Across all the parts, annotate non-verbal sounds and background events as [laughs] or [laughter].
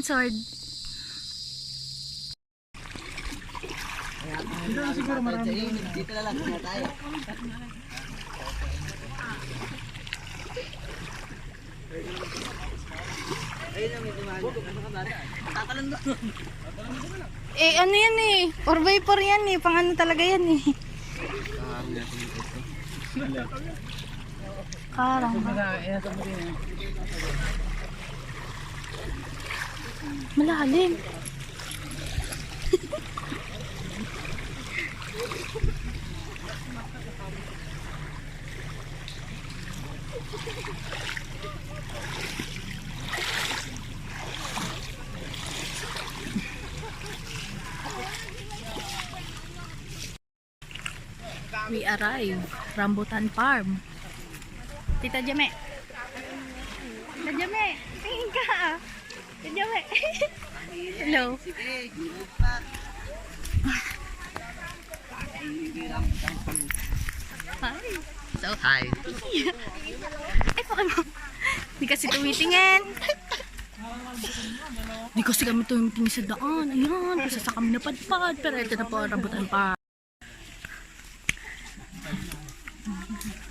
Censored. Dito na siguro marami. Dito na lang tayo. Eh, ano yan eh? 4x4 yan eh. Pang ano talaga yan eh. Karang. Malalim. We arrive. Rambutan Farm. Tita Jame. Tita Jame. Jame. [laughs] Hello. Hi. So, Hi. ay, baka mo. Di kasi tumitingin. [laughs] Di kasi kami tumitingin sa daan. Ayan, kasi sa kami napadpad. Pero ito na po, rambutan pa.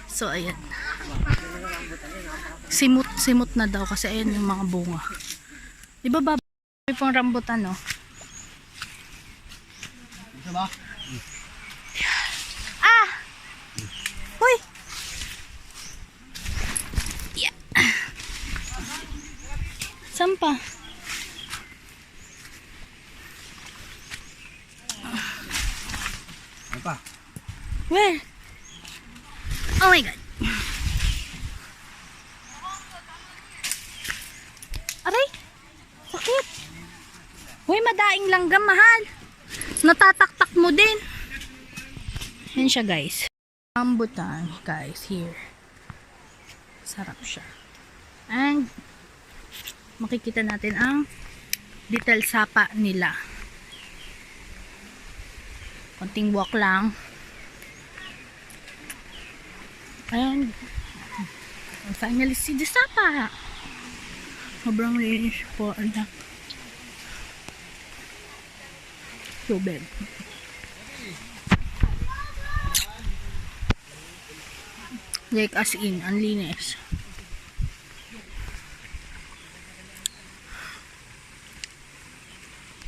So, ayan. Simot, simot na daw kasi ayan yung mga bunga. Di ba baba may pong rambutan, no? Ito ba? Ah! Hoy! Yeah. Saan pa? Ano pa? Where? Oh my God. Uy, madaing langgam, mahal. Natataktak mo din. Yan siya, guys. Rambutan, guys, here. Sarap siya. And, makikita natin ang detail sapa nila. Konting walk lang. And, I finally see the sapa. Sobrang linis po. Ano. Tubig. Like as in, ang linis.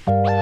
Someone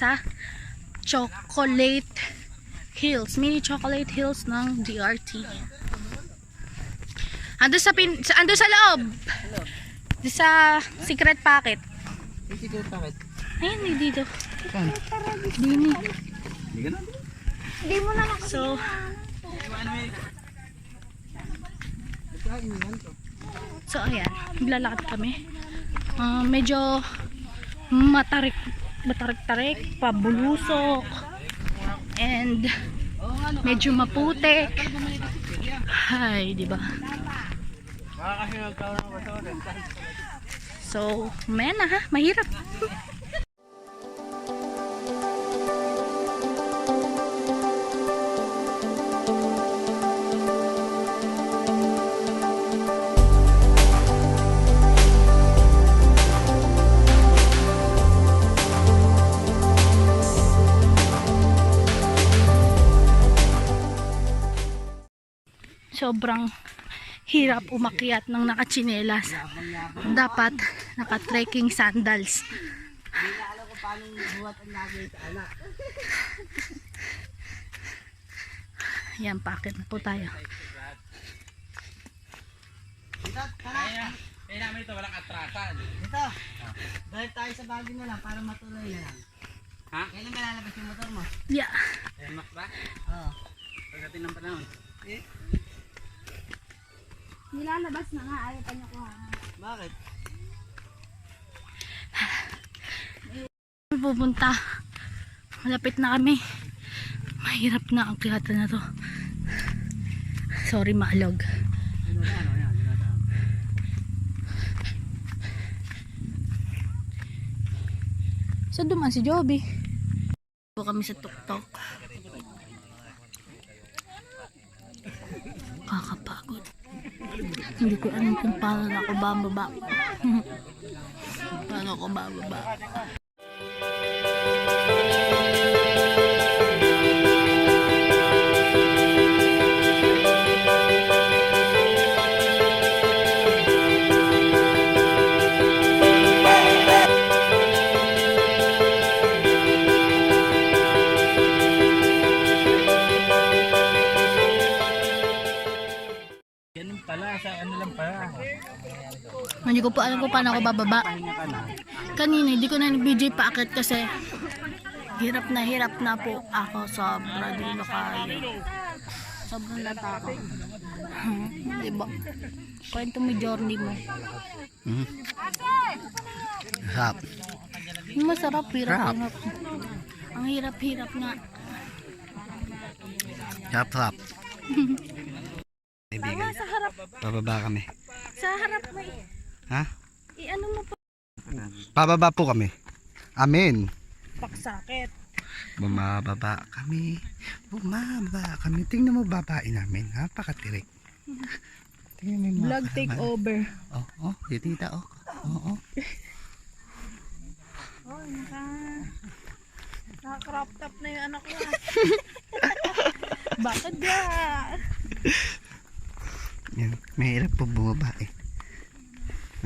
sa Chocolate Hills. Mini Chocolate Hills ng DRT. Ando sa pin sa, ando sa loob. Doon sa secret packet. Ko bakit. Ayun, eh, dito. Dini. Hindi ka na. So, so ayan, maglalakad kami. Ah, medyo matarik, matarik-tarik, pabulusok, and medyo maputik. Hay, di ba? So, maya na ha, mahirap. Sobrang hirap umakyat ng nakachinelas. Dapat naka-trekking sandals. Yan, pakit na po tayo. Kaya namin ito, walang atrasan. Dito. Dahil tayo sa bagay na lang para matuloy na lang. Ha? Kailan ka lalabas yung motor mo? Yeah. Max ba? Oo. Pagdating ng panahon. Eh? Nilalabas na nga, ayaw pa niya kuha. Bakit? Pupunta. Malapit na kami. Mahirap na ang kiyata na to. Sorry, maalog. Sa duman si Joby. Po kami sa tuktok. Kakapagod. Hindi ko alam kung paano ako bababa. [laughs] paano ako bababa. Hindi ko pa alam kung paano ako bababa. Kanina, hindi ko na nag-BJ paakit kasi hirap na hirap na po ako sobra dito kayo. Sobrang lata ako. [laughs] diba? Kwento mo journey mo. Hap. Masarap, hirap, hirap. Ang hirap-hirap nga. Hap, hap. [laughs] Kaibigan. Sa harap, Pababa kami. sa harap may, Ha? i-ano mo pa. Pababa po kami. Amen. Paksakit. Bumababa kami. Bumababa kami. Tingnan mo babae namin. Napakatirik. Tingnan mo Vlog take kasama. over. Oh, oh. Yung tita, oh. Oo, oh, Oh, naka... Naka-crop top na yung anak ko. [laughs] Bakit ba? Yan. Mahirap po bumaba eh.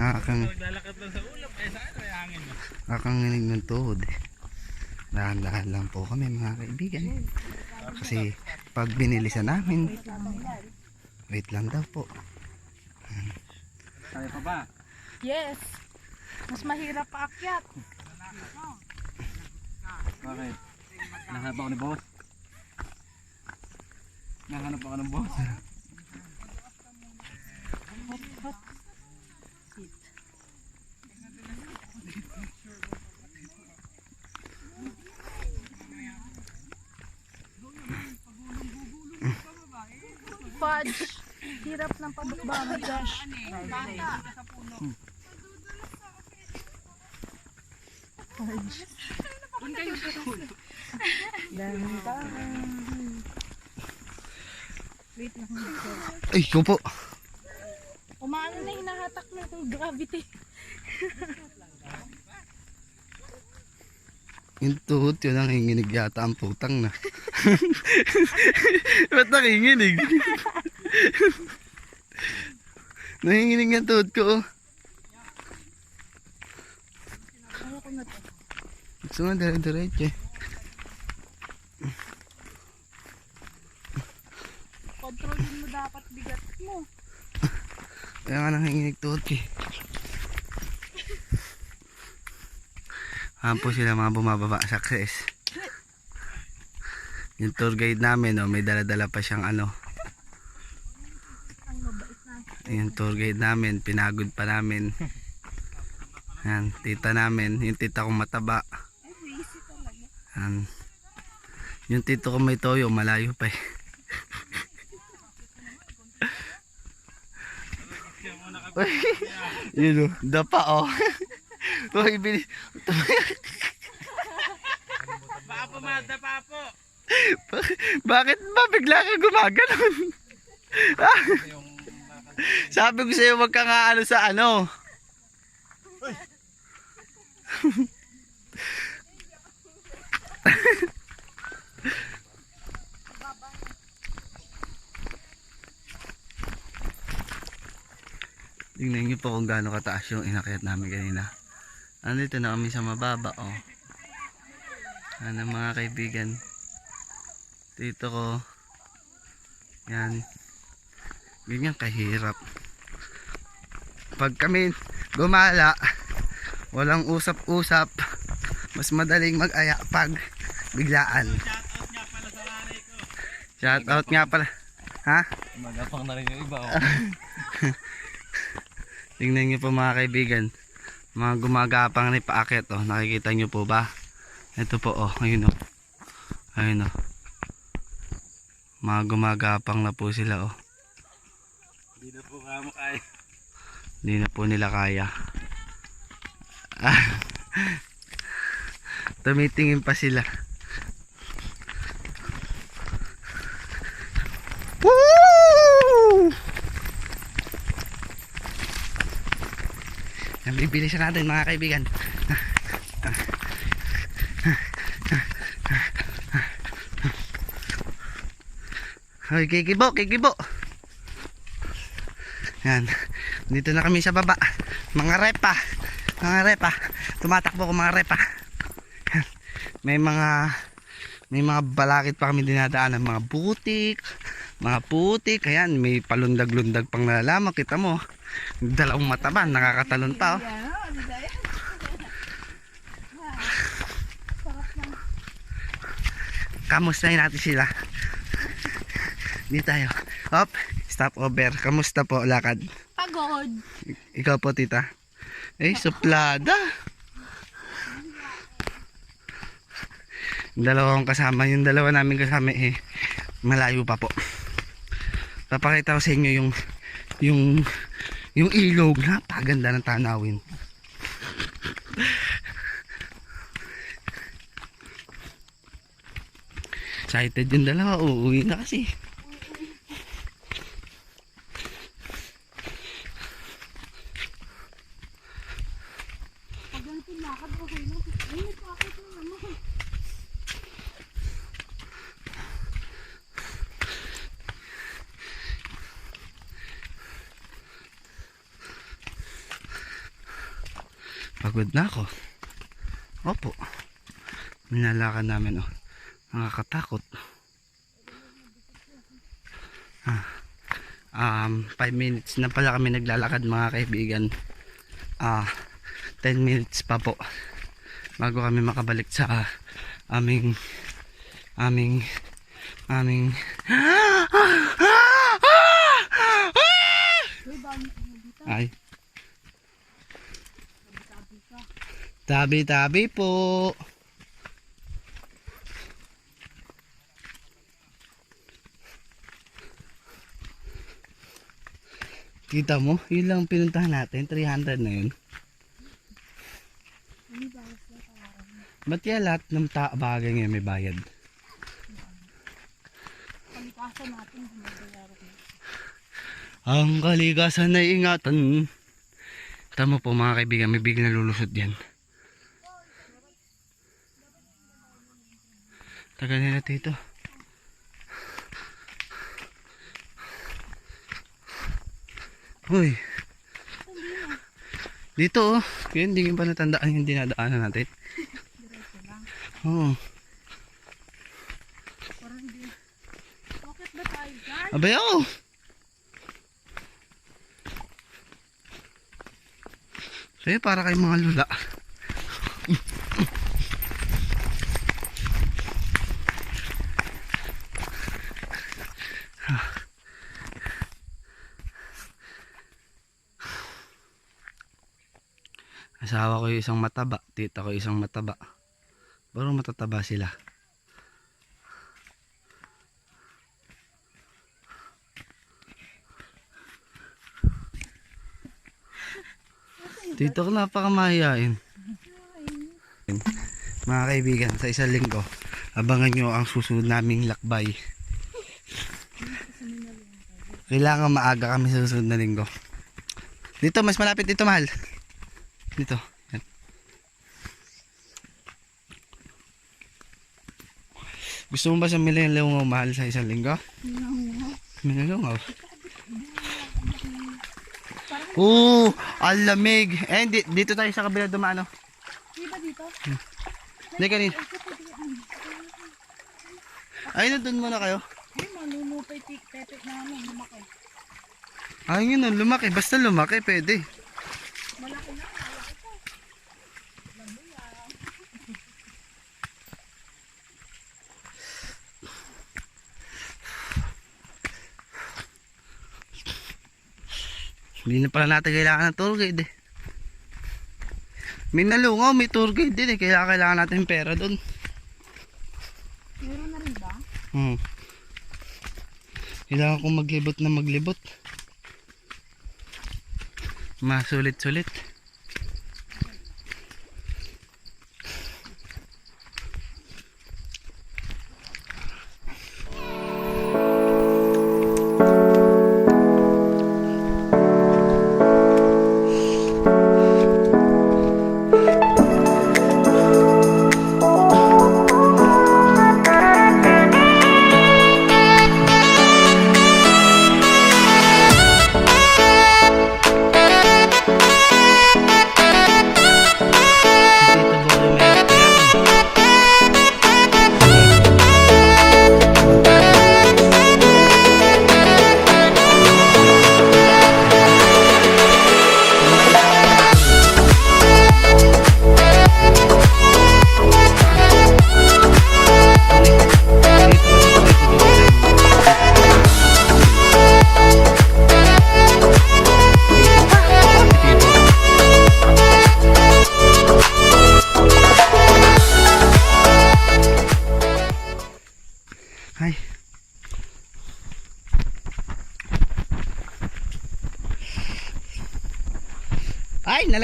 Nakakang... Nakakanginig ng tuhod eh. Dahan-dahan lang po kami mga kaibigan. Kasi pag binilisan namin, wait lang daw po. Kaya pa ba? Yes. Mas mahirap paakyat. Bakit? Nahanap ako ni boss. Nahanap ako ng boss. Fudge. Hirap ng pabukbang, Josh. Fudge. Ay, ko po. Umaano na hinahatak na yung gravity. Yung tuhod yun ang hinginig yata ang putang na. [laughs] Ba't nakinginig? Nanginginig ang tuhod ko. oh. Gusto nga dire-diretso eh. Kontrolin mo dapat bigat mo. Kaya nga nanginginig tuhod ko eh. Ayan po sila mga bumababa. Success. Yung tour guide namin, oh, may dala-dala pa siyang ano. Yung tour guide namin, pinagod pa namin. Yan, tita namin, yung tita kong mataba. Yan. Yung tito ko may toyo, malayo pa eh. [laughs] Yun o, dapa o. [laughs] Uy, bili. Papo, [laughs] mada, papo. Bakit ba bigla ka gumaganon? Ah, Sabi ko sa'yo, wag ka nga ano sa ano. Tingnan niyo po kung gaano kataas yung inakyat namin kanina. Andito na kami sa mababa, oh. Ano mga kaibigan. Dito ko. Yan. Ganyan kahirap. Pag kami gumala, walang usap-usap, mas madaling mag-aya pag biglaan. Shout out nga pala. Ha? Magapang na rin yung iba. Oh. [laughs] Tingnan niyo po mga kaibigan. Mga gumagapang ni paakit oh. Nakikita niyo po ba? Ito po oh. Ayun oh. Ayun oh. Mga gumagapang na po sila oh. Hindi na po kamo kaya. Hindi na po nila kaya. Ah. Tumitingin pa sila. Woo! Yan, bibilisan natin mga kaibigan. Hoy, kikibo, kikibo. Yan. Dito na kami sa baba. Mga repa. Mga repa. Tumatakbo ko mga repa. May mga may mga balakit pa kami dinadaanan. Mga butik. Mga putik. Ayan. May palundag-lundag pang nalalaman. Kita mo. Dalawang mataba. Nakakatalon pa. Oh. Kamustahin natin sila. Dito tayo. Hop. Stop over. Kamusta po lakad? Pagod. Ikaw po, tita. Eh, suplada. Dalawang kasama. Yung dalawa namin kasama eh, malayo pa po. Papakita ko sa inyo yung yung yung ilog. Napaganda ng tanawin. Excited yung dalawa. Uuwi na kasi. Ganito lakad, okay lang. Ay, may pakit na naman. Pagod na ako. Opo. Nilalakad namin oh. Nakakatakot. Ah. Um, 5 minutes na pala kami naglalakad mga kaibigan. Ah, 10 minutes pa po. Bago kami makabalik sa aming aming aming Ay. Tabi-tabi po. Kita mo, yun pinuntahan natin, 300 na yun. Ba't yan lahat ng ta bagay ngayon may bayad? Palikasan natin, gumagalaro ko. Ang kalikasan na ingatan. Tama po mga kaibigan, may biglang lulusot yan. Tagal nila dito. Uy. Dito oh. Kaya hindi pa natandaan yung dinadaanan natin. Oo. Parang hindi. Bakit ba tayo dyan? Abay ako. Kaya para kay mga lula. Asawa ko yung isang mataba, tita ko yung isang mataba. Pero matataba sila. Dito ko napakamahiyain. Mga kaibigan, sa isang linggo, abangan nyo ang susunod naming lakbay. Kailangan maaga kami sa susunod na linggo. Dito, mas malapit dito, mahal. Dito. Gusto mo ba sa Milengaw mahal sa isang linggo? Milengaw. Oo, ang lamig. Eh, di, dito tayo sa kabila dumano. Di ba dito? Hindi kanina. Ayun, doon muna kayo. Ay, manunupay tik tepet namin. Lumaki. Ayun yun, lumaki. Basta lumaki, pwede. Malaki na. Malaki pa. Hindi na pala natin kailangan ng tour guide eh. May nalungaw, may tour guide din eh. Kailangan, kailangan natin pera doon. Meron na rin ba? Hmm. Kailangan kong maglibot na maglibot. Masulit-sulit.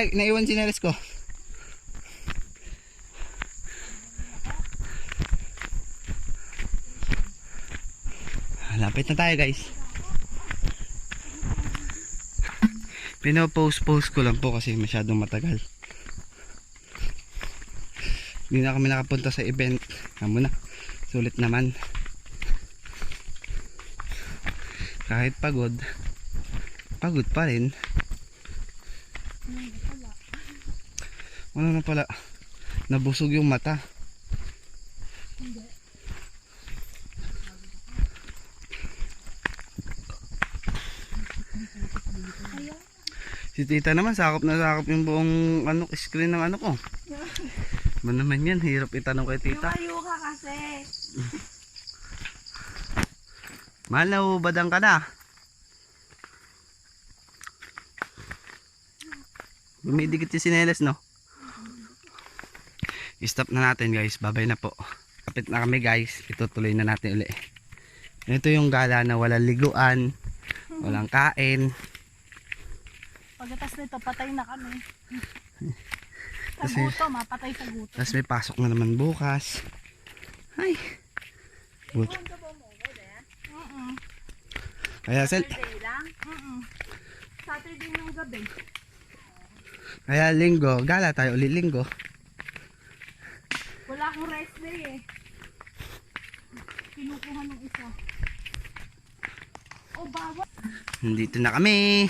Nalag naiwan si Neres ko. Lapit na tayo guys. [laughs] Pinopost-post ko lang po kasi masyadong matagal. Hindi na kami nakapunta sa event. Amo na. Sulit naman. Kahit pagod, pagod pa rin. Ano na pala? Nabusog yung mata. Si tita naman, sakop na sakop yung buong ano, screen ng ano ko. Ba naman yan, hirap itanong kay tita. Lumayo ka kasi. Mahal na ubadang ka na. Dumidikit yung sinelas, no? I-stop na natin, guys. Babay na po. Kapit na kami, guys. Itutuloy na natin uli. Ito yung gala na walang liguan, walang kain. Pagkatas nito, patay na kami. [laughs] Sa Kasi- gutom, ah. Patay sa gutom. Tapos may pasok na naman bukas. Ay. But, Mm-mm. kaya, sel, Saturday lang? Mm-mm. Saturday ng gabi. kaya linggo, gala tayo uli linggo. Wala akong rest day eh. Kinukuha ng isa. Oh, bawal. Nandito na kami.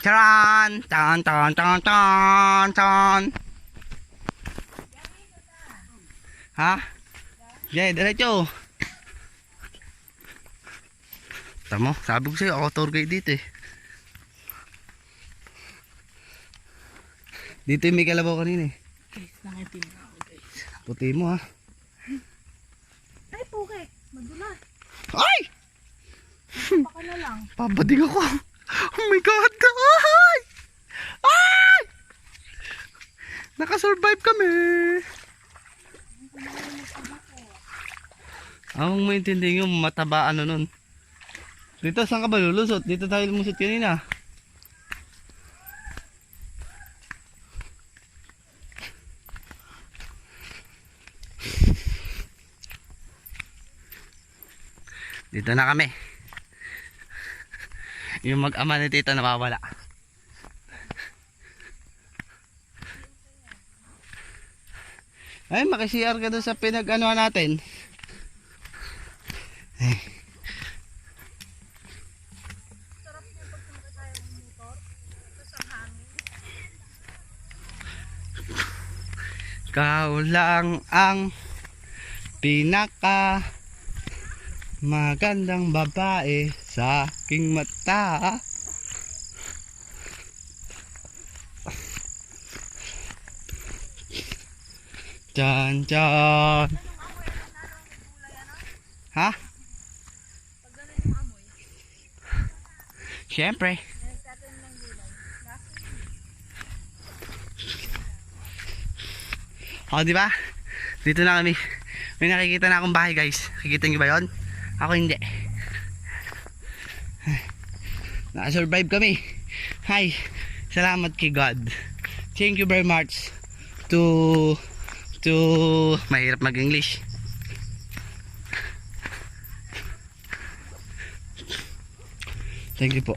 Charan! Tan tan tan tan tan. Ha? Jay, diretso. Tamo, sabi ko sa'yo, ako tour guide dito eh. Dito yung may kalabaw kanina eh. Guys, nakitin na ako guys. Puti mo ha. Ay, puke. Madulas. Ay! Baka na lang. Pabading ako. Oh my God! Ay! Ay! Nakasurvive kami. Ang maintindihan yung mataba ano nun. Dito, saan ka ba lulusot? Dito tayo lumusot kanina. Dito na kami. Yung mag-ama ni tita nawawala. Ay, makisiyar ka doon sa pinag-anuhan natin. Ay. Kau lang ang pinaka magandang babae sa aking mata. Chan chan. Ha? Siyempre. O, di ba? Dito na kami. May nakikita na akong bahay, guys. Nakikita niyo ba 'yon? Ako hindi. Nakasurvive kami. Hi. Salamat kay God. Thank you very much to to mahirap mag-English. Thank you po.